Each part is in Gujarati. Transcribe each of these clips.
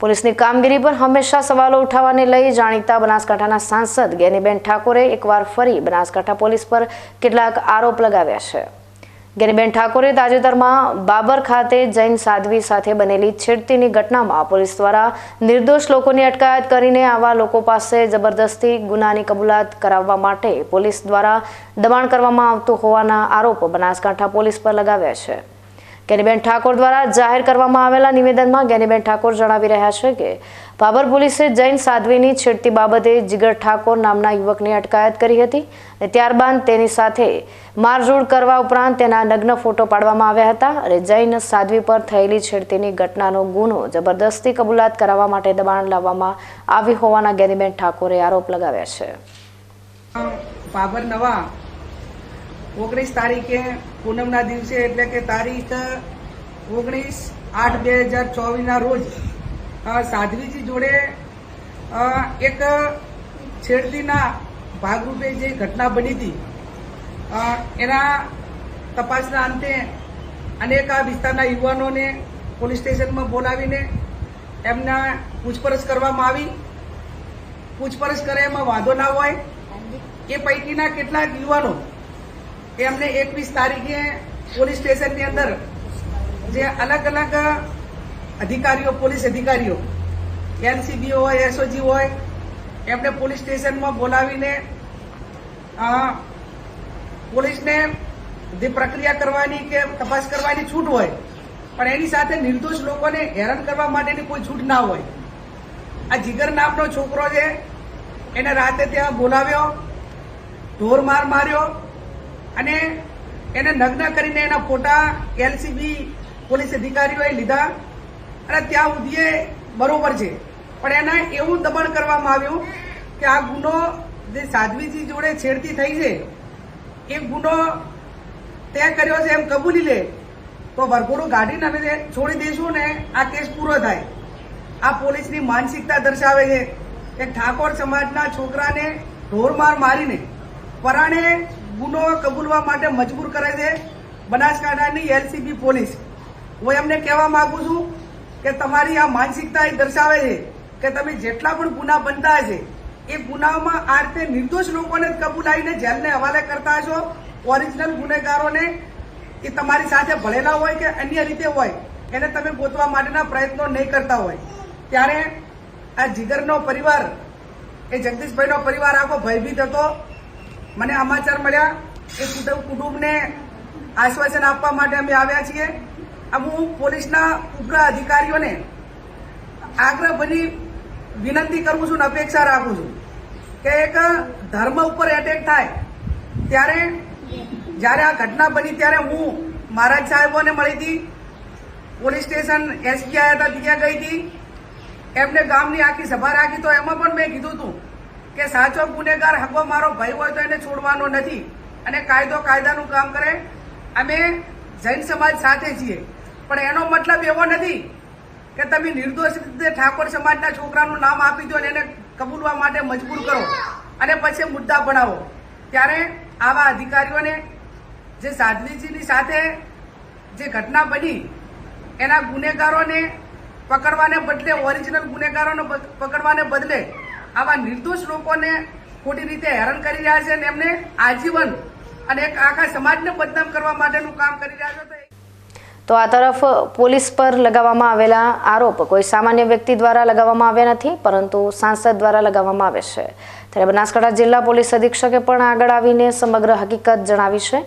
પોલીસની કામગીરી પર હંમેશા સવાલો ઉઠાવવાને લઈ જાણીતા બનાસકાંઠાના સાંસદ ગેનીબેન ઠાકોરે એકવાર ફરી બનાસકાંઠા પોલીસ પર કેટલાક આરોપ લગાવ્યા છે. ગેનીબેન ઠાકોરે તાજેતરમાં બાબર ખાતે જૈન સાધ્વી સાથે બનેલી છેડતીની ઘટનામાં પોલીસ દ્વારા નિર્દોષ લોકોની અટકાયત કરીને આવા લોકો પાસે જબરદસ્તી ગુનાની કબૂલાત કરાવવા માટે પોલીસ દ્વારા દબાણ કરવામાં આવતું હોવાના આરોપ બનાસકાંઠા પોલીસ પર લગાવ્યા છે. ગેનીબેન ઠાકોર દ્વારા જાહેર કરવામાં આવેલા નિવેદનમાં ગેનીબેન ઠાકોર જણાવી રહ્યા છે કે ભાભર પોલીસે જૈન સાધ્વીની છેડતી બાબતે જીગર ઠાકોર નામના યુવકની અટકાયત કરી હતી અને ત્યારબાદ તેની સાથે મારઝૂડ કરવા ઉપરાંત તેના નગ્ન ફોટો પાડવામાં આવ્યા હતા અને જૈન સાધ્વી પર થયેલી છેડતીની ઘટનાનો ગુનો જબરદસ્તી કબૂલાત કરાવવા માટે દબાણ લાવવામાં આવી હોવાના ગેનીબેન ઠાકોરે આરોપ લગાવ્યા છે. બાબર નવા ઓગણીસ તારીખે પૂનમના દિવસે એટલે કે તારીખ ઓગણીસ આઠ બે હજાર ચોવીસના રોજ સાધ્વીજી જોડે એક છેડતીના ભાગરૂપે જે ઘટના બની હતી એના તપાસના અંતે અનેક આ વિસ્તારના યુવાનોને પોલીસ સ્ટેશનમાં બોલાવીને એમના પૂછપરછ કરવામાં આવી. પૂછપરછ કરે એમાં વાંધો ના હોય. એ પૈકીના કેટલાક યુવાનો એમને એકવીસ તારીખે પોલીસ સ્ટેશનની અંદર જે અલગ અલગ અધિકારીઓ, પોલીસ અધિકારીઓ એનસીબી હોય, એસઓજી હોય, એમને પોલીસ સ્ટેશનમાં બોલાવીને પોલીસને જે પ્રક્રિયા કરવાની કે તપાસ કરવાની છૂટ હોય, પણ એની સાથે નિર્દોષ લોકોને હેરાન કરવા માટેની કોઈ છૂટ ના હોય. આ જીગર નામનો છોકરો છે, એને રાતે ત્યાં બોલાવ્યો, ઢોર માર માર્યો અને એને નગ્ન કરીને એના ફોટા એલસીબી પોલીસ અધિકારીઓએ લીધા. અને ત્યાં સુધી એ બરોબર છે. પણ એને એવું દબાણ કરવામાં આવ્યું કે આ ગુનો જે સાધ્વીજી જોડે છેડતી થઈ છે, એ ગુનો તે કર્યો છે એમ કબૂલી લે. તો વરઘોડું ગાડીને અમે છોડી દઈશું ને, આ કેસ પૂરો થાય. આ પોલીસની માનસિકતા દર્શાવે છે. કે ઠાકોર સમાજના છોકરાને ઢોરમાર મારીને પરાણે ગુનો કબૂલવા માટે મજબૂર કરે છે બનાસકાંઠાની એલસીબી પોલીસ. હું એમને કહેવા માંગુ છું કે તમારી આ માનસિકતા એ દર્શાવે છે કે તમે જેટલા પણ ગુના બનતા હશે, એ ગુનામાં આ રીતે નિર્દોષ લોકોને જ કબૂલાઈને જેલને હવાલે કરતા હશો. ઓરિજિનલ ગુનેગારોને એ તમારી સાથે ભળેલા હોય કે અન્ય રીતે હોય, એને તમે ગોતવા માટેના પ્રયત્નો નહીં કરતા હોય. ત્યારે આ જીગરનો પરિવાર, એ જગદીશભાઈનો પરિવાર આખો ભયભીત હતો. મને સમાચાર મળ્યા કે કુટુંબને આશ્વાસન આપવા માટે અમે આવ્યા છીએ. હું પોલીસના ઉગ્ર અધિકારીઓને આગ્રહ બની વિનંતી કરું છું અને અપેક્ષા રાખું છું કે એક ધર્મ ઉપર એટેક થાય ત્યારે જ્યારે આ ઘટના બની ત્યારે હું મહારાજ સાહેબોને મળી હતી. પોલીસ સ્ટેશન એસપી આવ્યા હતા, ત્યાં ગઈ હતી. એમને ગામની આખી સભા રાખી તો એમાં પણ મેં કીધું હતું કે સાચો ગુનેગાર હકો મારો ભાઈ હોય તો એને છોડવાનો નથી. અને કાયદો કાયદાનું કામ કરે. અમે જૈન સમાજ સાથે છીએ. પણ એનો મતલબ એવો નથી કે તમે નિર્દોષ રીતે ઠાકોર સમાજના છોકરાનું નામ આપી દો અને એને કબૂલવા માટે મજબૂર કરો. અને પછી મુદ્દા બનાવો. ત્યારે આવા અધિકારીઓને જે સાધ્વીજીની સાથે જે ઘટના બની, એના ગુનેગારોને પકડવાને બદલે, ઓરિજિનલ ગુનેગારોને પકડવાને બદલે આવા નિર્દોષ લોકોને ખોટી રીતે હેરાન કરી રહ્યા છે અને એમને આજીવન અને એક આખા સમાજને બદનામ કરવા માટેનું કામ કરી રહ્યા છે. તો આ તરફ પોલીસ પર લગાવવામાં આવેલા આરોપ કોઈ સામાન્ય વ્યક્તિ દ્વારા લગાવવામાં આવ્યા નથી, પરંતુ સાંસદ દ્વારા લગાવવામાં આવે છે. ત્યારે બનાસકાંઠા જિલ્લા પોલીસ અધિક્ષકે પણ આગળ આવીને સમગ્ર હકીકત જણાવી છે.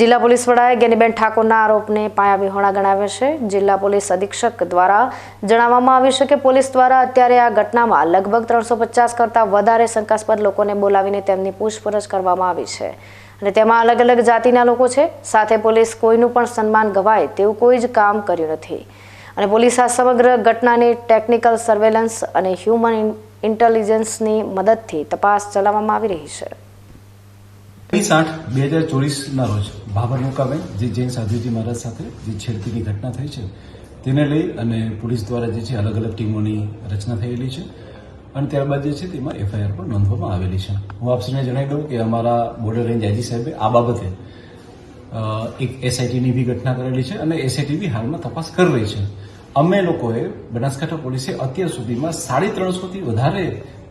જિલ્લા પોલીસ વડાએ ગેનીબેન ઠાકોરના આરોપને પાયાવિહોણા ગણાવ્યા છે. જિલ્લા પોલીસ અધિક્ષક દ્વારા જણાવવામાં આવ્યું છે કે પોલીસ દ્વારા અત્યારે આ ઘટનામાં લગભગ ત્રણસો પચાસ કરતાં વધારે શંકાસ્પદ લોકોને બોલાવીને તેમની પૂછપરછ કરવામાં આવી છે. અને તેમાં અલગ અલગ જાતિના લોકો છે. સાથે પોલીસ કોઈનું પણ સન્માન ગવાય તેવું કોઈ જ કામ કર્યું નથી. અને પોલીસ આ સમગ્ર ઘટનાની ટેકનિકલ સર્વેલન્સ અને હ્યુમન ઇન્ટેલિજન્સની મદદથી તપાસ ચલાવવામાં આવી રહી છે. આઠ બે હજાર ચોવીસના રોજ ભાભર મુકામે જે જૈન સાધુજી મહારાજ સાથે જે છેડતીની ઘટના થઈ છે, તેને લઈ અને પોલીસ દ્વારા જે છે અલગ અલગ ટીમોની રચના થયેલી છે. અને ત્યારબાદ જે છે તેમાં એફઆઈઆર પણ નોંધવામાં આવેલી છે. હું આપશ્રીને જણાવી દઉં કે અમારા બોર્ડર રેન્જ આઈજી સાહેબે આ બાબતે એક એસઆઈટીની બી ઘટના કરેલી છે અને એસઆઈટી બી હાલમાં તપાસ કરી રહી છે. અમે લોકોએ બનાસકાંઠા પોલીસે અત્યાર સુધીમાં સાડી ત્રણસોથી વધારે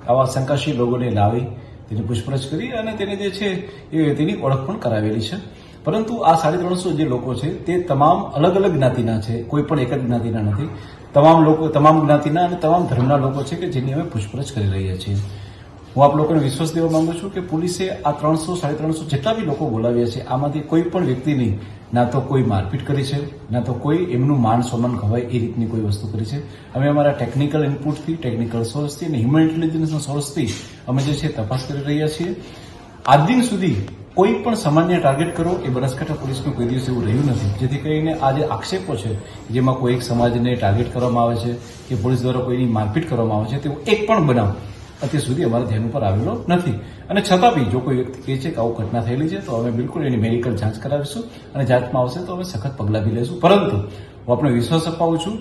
આવા શંકાશીલ લોકોને લાવી, તેની પૂછપરછ કરી અને તેને જે છે એ તેની ઓળખ પણ કરાવેલી છે. પરંતુ આ સાડી ત્રણસો જે લોકો છે, તે તમામ અલગ અલગ જ્ઞાતિના છે, કોઈ પણ એક જ જ્ઞાતિના નથી. તમામ લોકો, તમામ જ્ઞાતિના અને તમામ ધર્મના લોકો છે કે જેની અમે પૂછપરછ કરી રહ્યા છીએ. હું આપ લોકોને વિશ્વાસ દેવા માંગુ છું કે પોલીસે આ ત્રણસો, સાડી ત્રણસો જેટલા બી લોકો બોલાવ્યા છે, આમાંથી કોઈ પણ વ્યક્તિની ના તો કોઈ મારપીટ કરી છે, ના તો કોઈ એમનું માન સન્માન ખવાય એ રીતની કોઈ વસ્તુ કરી છે. અમે અમારા ટેકનિકલ ઇનપુટથી ટેકનિકલ સોર્સથી અને હ્યુમન ઇન્ટેલિજન્સના સોર્સથી અમે જે છે, તપાસ કરી રહ્યા છીએ. આજ દિન સુધી કોઈ પણ સામાન્ય ટાર્ગેટ કરો, એ બનાસકાંઠા પોલીસનું કોઈ દિવસ એવું રહ્યું નથી. જેથી કરીને આ જે આક્ષેપો છે, જેમાં કોઈ એક સમાજને ટાર્ગેટ કરવામાં આવે છે, કે પોલીસ દ્વારા કોઈની મારપીટ કરવામાં આવે છે તેવો એક પણ બનાવ અત્યાર સુધી અમારા ધ્યાન ઉપર આવેલો નથી. અને છતાં બી જો કોઈ વ્યક્તિ કહે છે કે આવું ઘટના થયેલી છે, તો અમે બિલકુલ એની મેડિકલ જાંચ કરાવીશું અને જાંચમાં આવશે તો અમે સખત પગલાં બી લઈશું પરંતુ હું આપણે વિશ્વાસ અપાવું છું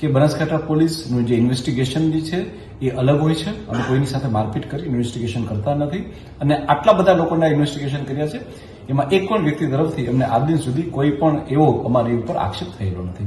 કે બનાસકાંઠા પોલીસનું જે ઇન્વેસ્ટિગેશન છે, એ અલગ હોય છે અને કોઈની સાથે મારપીટ કરી ઇન્વેસ્ટિગેશન કરતા નથી. અને આટલા બધા લોકોના ઇન્વેસ્ટિગેશન કર્યા છે, એમાં એક પણ વ્યક્તિ તરફથી અમને આજ દિન સુધી કોઈ પણ એવો અમારી ઉપર આક્ષેપ થયેલો નથી.